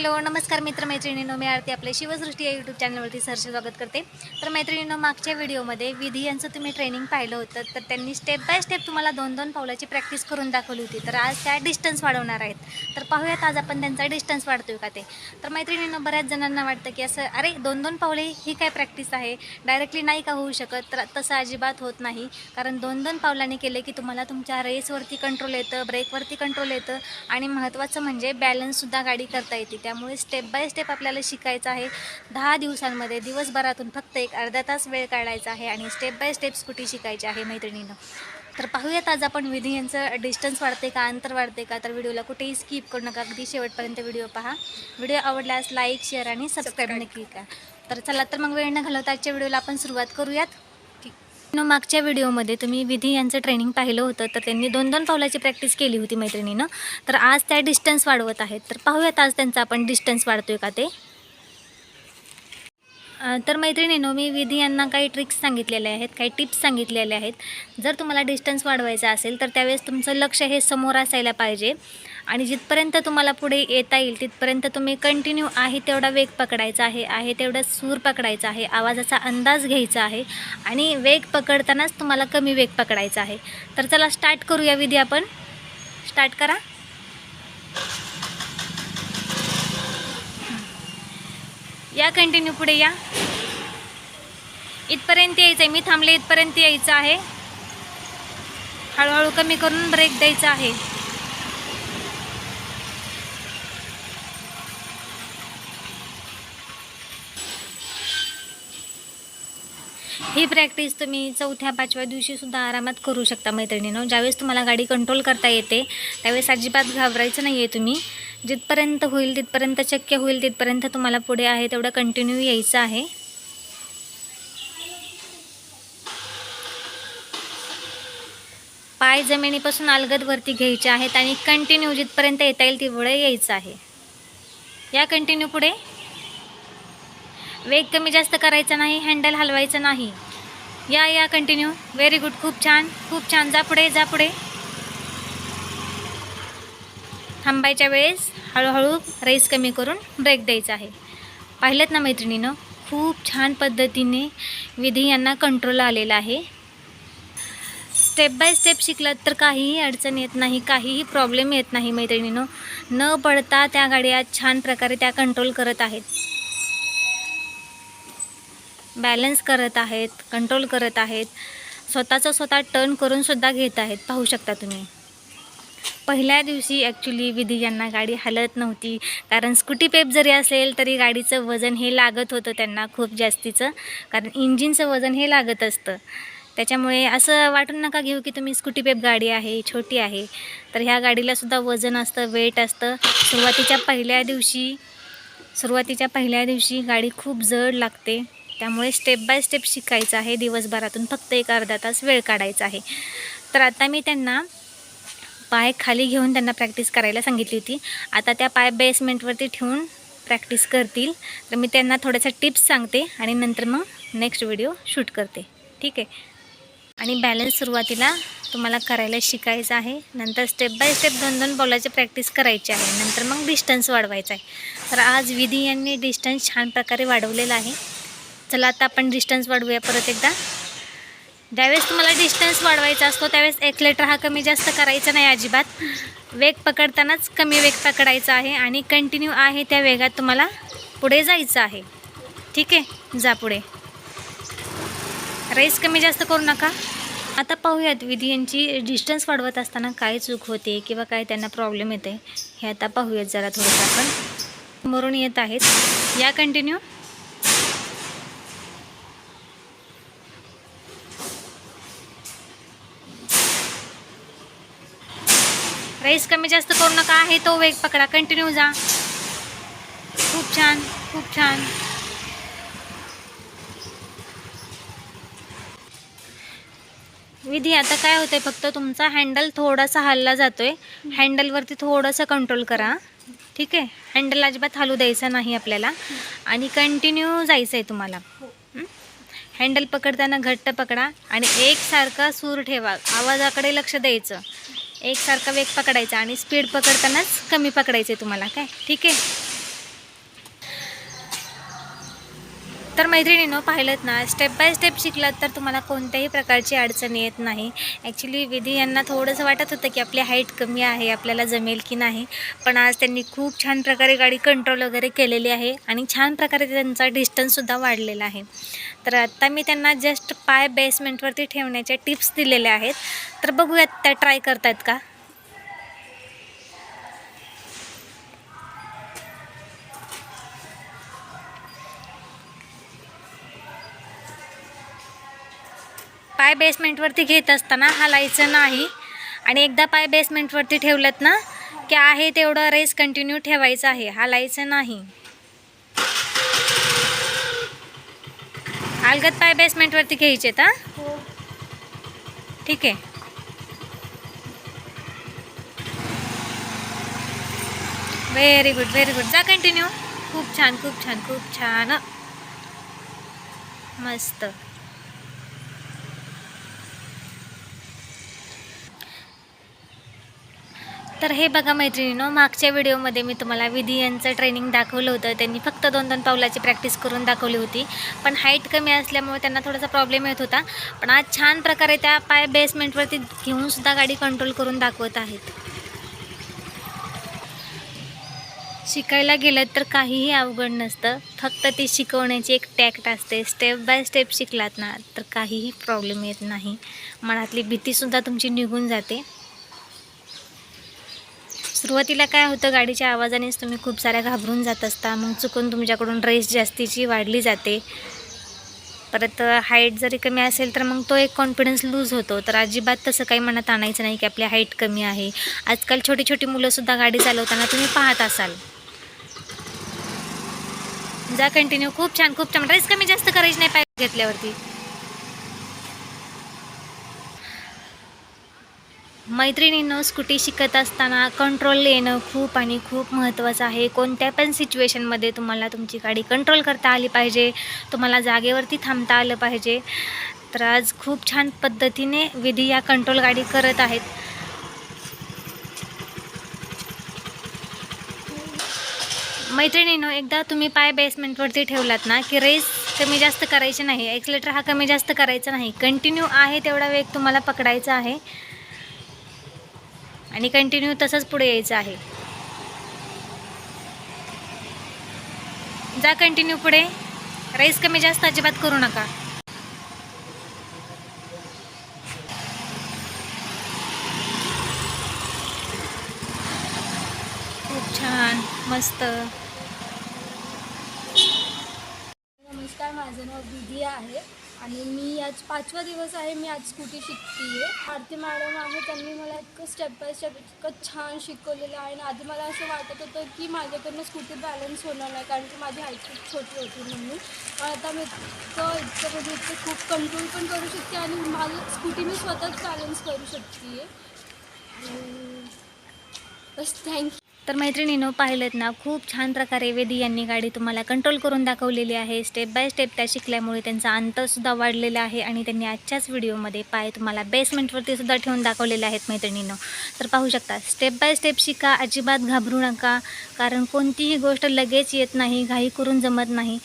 Hello नमस्कार मित्र मैत्रिणीनो मी आरती आपल्या शिवसृष्टी या यूट्यूब चॅनलवरती सर स्वागत करते. तर मैत्रिणींनो मागच्या व्हिडिओमध्ये विधी यांचं तुम्ही ट्रेनिंग पाहिलं होतं. तर त्यांनी स्टेप बाय स्टेप तुम्हाला दोन दोन पावलाची प्रॅक्टिस करून दाखवली होती. तर आज त्या डिस्टन्स वाढवणार आहेत. तर पाहूयात आज आपण त्यांचा डिस्टन्स वाढतोय का ते. तर मैत्रिणींनो बऱ्याच जणांना वाटतं की असं अरे दोन दोन पावले ही काय प्रॅक्टिस आहे? डायरेक्टली नाही का होऊ शकत? तर तसं अजिबात होत नाही. कारण दोन दोन पावलांनी केले की तुम्हाला तुमच्या रेसवरती कंट्रोल येतं ब्रेकवरती कंट्रोल येतं. आणि महत्त्वाचं म्हणजे बॅलन्ससुद्धा गाडी करता येते. त्यामुळे स्टेप बाय स्टेप आपल्याला शिकायचं आहे. दहा दिवसांमध्ये दिवसभरातून फक्त एक अर्धा तास वेळ काढायचा आहे आणि स्टेप बाय स्टेप स्कूटी शिकायची आहे मैत्रिणीनं. तर पाहूयात आज आपण विधी यांचं डिस्टन्स वाढते का अंतर वाढते का? तर व्हिडिओला कुठेही स्किप करू नका. अगदी शेवटपर्यंत व्हिडिओ पहा. व्हिडिओ आवडल्यास लाईक शेअर आणि सबस्क्राईब नक्की करा. तर चला तर मग वेळ न घालवता आजच्या व्हिडिओला आपण सुरुवात करूयात. मागच्या व्हिडिओमध्ये तुम्ही विधी यांचं ट्रेनिंग पाहिलं होतं तर त्यांनी दोन दोन पावलाची प्रॅक्टिस केली होती मैत्रिणीनं. तर आज त्या डिस्टन्स वाढवत आहेत. तर पाहूयात आज त्यांचा आपण डिस्टन्स वाढतोय का ते. तर मैत्रिणीनो मी विधी यांना काही ट्रिक्स सांगितलेल्या आहेत काही टिप्स सांगितलेल्या आहेत. जर तुम्हाला डिस्टन्स वाढवायचा असेल तर त्यावेळेस तुमचं लक्ष हे समोर असायला पाहिजे. आणि जिथपर्यंत तुम्हाला पुढे येता येईल तिथपर्यंत तुम्ही कंटिन्यू आहे तेवढा वेग पकडायचा आहे आहे तेवढा सूर पकडायचा आहे आवाजाचा अंदाज घ्यायचा आहे आणि वेग पकडतानाच तुम्हाला कमी वेग पकडायचा आहे. तर चला स्टार्ट करूया विधी आपण. स्टार्ट करा. या कंटिन्यू पुढे या. इथपर्यंत यायचं आहे मी थांबले इथपर्यंत यायचं आहे. हळूहळू कमी करून ब्रेक द्यायचा आहे. ही प्रॅक्टिस तुम्ही चौथ्या पाचव्या दिवशी सुद्धा आरामात करू शकता मैत्रिणीनं. ज्यावेळेस तुम्हाला गाडी कंट्रोल करता येते त्यावेळेस अजिबात घाबरायचं नाही आहे तुम्ही. जिथपर्यंत होईल तिथपर्यंत शक्य होईल तिथपर्यंत तुम्हाला पुढे आहे तेवढं कंटिन्यू यायचं आहे. पाय जमिनीपासून अलगद वरती घ्यायचे आहेत आणि कंटिन्यू जिथपर्यंत येता येईल तेवढं यायचं आहे. या कंटिन्यू पुढे. वेग कमी जास्त करायचा नाही हँडल हलवायचं नाही. या या कंटिन्यू व्हेरी गुड खूप छान. खूप छान. जा पुढे जा पुढे. थांबायच्या वेळेस हळूहळू रेस कमी करून ब्रेक द्यायचा आहे. पाहिलं ना मैत्रिणीनं? खूप छान पद्धतीने विधी यांना कंट्रोल आलेला आहे. स्टेप बाय स्टेप शिकलात तर काहीही अडचण येत नाही काहीही प्रॉब्लेम येत नाही मैत्रिणीनं. न पडता त्या गाड्या छान प्रकारे त्या कंट्रोल करत आहेत. बॅलन्स करत आहेत कंट्रोल करत आहेत स्वतःचं स्वतः टर्न करूनसुद्धा घेत आहेत. पाहू शकता तुम्ही. पहिल्या दिवशी ॲक्च्युली विधी यांना गाडी हलत नव्हती. कारण स्कूटी पेप जरी असेल तरी गाडीचं वजन हे लागत होतं त्यांना खूप जास्तीचं. कारण इंजिनचं वजन हे लागत असतं. त्याच्यामुळे असं वाटून नका घेऊ की तुम्ही स्कूटी पेप गाडी आहे छोटी आहे. तर ह्या गाडीलासुद्धा वजन असतं वेट असतं. सुरुवातीच्या पहिल्या दिवशी सुरुवातीच्या पहिल्या दिवशी गाडी खूप जड लागते. त्यामुळे स्टेप बाय स्टेप शिकायचं आहे. दिवसभरातून फक्त एक अर्धा तास वेळ काढायचा आहे. तर आता मी त्यांना पाय खाली घेऊन त्यांना प्रॅक्टिस करायला सांगितली होती. आता त्या पाय बेसमेंटवरती ठेवून प्रॅक्टिस करतील. तर मी त्यांना थोड्याशा टिप्स सांगते आणि नंतर मग नेक्स्ट व्हिडिओ शूट करते. ठीक आहे? आणि बॅलन्स सुरुवातीला तुम्हाला करायला शिकायचं आहे. नंतर स्टेप बाय स्टेप दोन दोन बॉलाची प्रॅक्टिस करायची आहे. नंतर मग डिस्टन्स वाढवायचा आहे. तर आज विधी यांनी डिस्टन्स छान प्रकारे वाढवलेला आहे. चला आता आपण डिस्टन्स वाढवूया परत एकदा. ज्यावेळेस तुम्हाला डिस्टन्स वाढवायचा असतो त्यावेळेस एक्लेटर हा कमी जास्त करायचा नाही अजिबात. वेग पकडतानाच कमी वेग पकडायचा आहे आणि कंटिन्यू आहे त्या वेगात तुम्हाला पुढे जायचं आहे. ठीक आहे? जा पुढे. रेस कमी जास्त करू नका. आता पाहूयात विधी यांची डिस्टन्स वाढवत असताना काय चूक होते किंवा काय त्यांना प्रॉब्लेम येते हे आता पाहूयात जरा थोडंसं आपण. समोरून येत आहेत. या कंटिन्यू रेस कमी जास्त करू नका आहे तो वेग पकडा कंटिन्यू जा. खूप छान खूप छान. विधी आता काय होतंय फक्त तुमचा हँडल थोडासा हलला जातोय. हँडलवरती थोडंसं कंट्रोल करा. ठीक आहे? हँडल अजिबात हलू द्यायचं नाही आपल्याला. आणि कंटिन्यू जायचं आहे तुम्हाला हँडल पकडताना घट्ट पकडा आणि एकसारखा सूर ठेवा. आवाजाकडे लक्ष द्यायचं. एकसारखा वेग पकडायचा आणि स्पीड पकडतानाच कमी पकडायचे तुम्हाला काय? ठीक आहे? तर मैत्रिणीनं पाहिलं ना स्टेप बाय स्टेप शिकलात तर तुम्हाला कोणत्याही प्रकारची अडचण येत नाही. ॲक्च्युली विधी यांना थोडंसं वाटत होतं की आपली हाईट कमी आहे आपल्याला जमेल की नाही. पण आज त्यांनी खूप छान प्रकारे गाडी कंट्रोल वगैरे केलेली आहे आणि छान प्रकारे त्यांचा डिस्टन्ससुद्धा वाढलेला आहे. तर आत्ता मी त्यांना जस्ट पाय बेसमेंटवरती ठेवण्याच्या टिप्स दिलेल्या आहेत. तर बघूयात त्या ट्राय करतायत का? पाय बेसमेंटवरती घेत असताना हालायचं नाही. आणि एकदा पाय बेसमेंटवरती ठेवलं ना की आहे तेवढं रेस कंटिन्यू ठेवायचं आहे हालायचं नाही. अलगद पाय बेसमेंटवरती घ्यायचे का ठीक आहे. व्हेरी गुड व्हेरी गुड जा कंटिन्यू खूप छान खूप छान खूप छान. मस्त. तर हे बघा मैत्रिणीनो मागच्या व्हिडिओमध्ये मी तुम्हाला विधी यांचं ट्रेनिंग दाखवलं होतं. त्यांनी फक्त दोन दोन पावलाची प्रॅक्टिस करून दाखवली होती. पण हाईट कमी असल्यामुळे त्यांना थोडासा प्रॉब्लेम येत होता. पण आज छान प्रकारे त्या पाय बेसमेंटवरती घेऊन सुद्धा गाडी कंट्रोल करून दाखवत आहेत. शिकायला गेलं तर काहीही अवघड नसतं. फक्त ती शिकवण्याची एक टॅक्ट असते. स्टेप बाय स्टेप शिकलात ना तर काहीही प्रॉब्लेम येत नाही. मनातली भीतीसुद्धा तुमची निघून जाते. सुरुवातीला काय होतं गाडीच्या आवाजानेच तुम्ही खूप साऱ्या घाबरून जात असता. मग चुकून तुमच्याकडून रेस जास्तीची वाढली जाते. परत हाईट जरी कमी असेल तर मग तो एक कॉन्फिडन्स लूज होतो. तर अजिबात तसं काही मनात आणायचं नाही की आपली हाईट कमी आहे. आजकाल छोटी छोटी मुलंसुद्धा गाडी चालवताना तुम्ही पाहत असाल. जा कंटिन्यू खूप छान खूप छान. रेस कमी जास्त करायची नाही पाहिजे घेतल्यावरती. मैत्रिणींनो स्कूटी शिकत असताना कंट्रोल येणं खूप आणि खूप महत्त्वाचं आहे. कोणत्या पण सिच्युएशनमध्ये तुम्हाला तुमची गाडी कंट्रोल करता आली पाहिजे तुम्हाला जागेवरती थांबता आलं पाहिजे. तर आज खूप छान पद्धतीने विधी या कंट्रोल गाडी करत आहेत. मैत्रिणीनो एकदा तुम्ही पाय बेसमेंटवरती ठेवलात ना की रेस कमी जास्त करायची नाही एक्सलेटर हा कमी जास्त करायचा नाही. कंटिन्यू आहे तेवढा वेग तुम्हाला पकडायचा आहे. आणि कंटिन्यू तसंच पुढे यायचं आहे. जा कंटिन्यू पुढे. राईस कमी जास्त अजिबात करू नका. खूप छान मस्त. नमस्कार माझं नाव विधी आहे. आणि मी आज पाचवा दिवस आहे मी आज स्कूटी शिकते आहे आरती मॅडम आहे त्यांनी मला इतकं स्टेप बाय स्टेप इतकं छान शिकवलेलं आहे आणि आधी मला असं वाटत होतं की माझ्याकडनं स्कूटी बॅलन्स होणार नाही कारण की माझी हाईट खूप छोटी होती म्हणून. पण आता मी इतकं इतकं म्हणजे इतकं खूप कंट्रोल पण करू शकते आणि माझं स्कूटी मी स्वतःच बॅलन्स करू शकते आहे बस थँक्यू तर मैत्रिणीनं पाहिलेत ना खूप छान प्रकारे वेदी यांनी गाडी तुम्हाला कंट्रोल करून दाखवलेली आहे. स्टेप बाय स्टेप त्या शिकल्यामुळे त्यांचा अंतरसुद्धा वाढलेला आहे आणि त्यांनी आजच्याच व्हिडिओमध्ये पाय तुम्हाला बेसमेंटवरती सुद्धा ठेवून दाखवलेले आहेत मैत्रिणीनं. तर पाहू शकता स्टेप बाय स्टेप शिका अजिबात घाबरू नका कारण कोणतीही गोष्ट लगेच येत नाही घाई करून जमत नाही.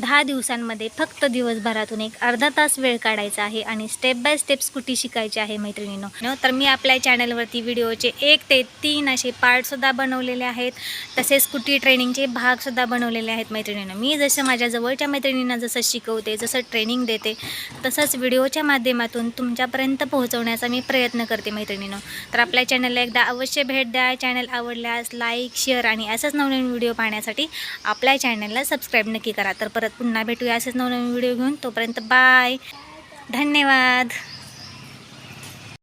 दहा दिवसांमध्ये फक्त दिवसभरातून एक अर्धा तास वेळ काढायचा आहे आणि स्टेप बाय स्टेप स्कूटी शिकायची आहे मैत्रिणीनं. तर मी आपल्या चॅनलवरती व्हिडिओचे एक ते तीन असे पार्टसुद्धा बनवलेले आहेत. तसेच स्कूटी ट्रेनिंगचे भागसुद्धा बनवलेले आहेत मैत्रिणीनं. मी जसं माझ्या जवळच्या मैत्रिणींना जसं शिकवते जसं ट्रेनिंग देते तसंच व्हिडिओच्या माध्यमातून तुमच्यापर्यंत पोहोचवण्याचा मी प्रयत्न करते मैत्रिणीनं. तर आपल्या चॅनलला एकदा अवश्य भेट द्या. चॅनल आवडल्यास लाईक शेअर आणि असंच नवनवीन व्हिडिओ पाहण्यासाठी आपल्या चॅनलला सबस्क्राईब नक्की करा. तर परत पुन्हा भेटूया असेच नवनवीन व्हिडिओ घेऊन. तोपर्यंत बाय धन्यवाद.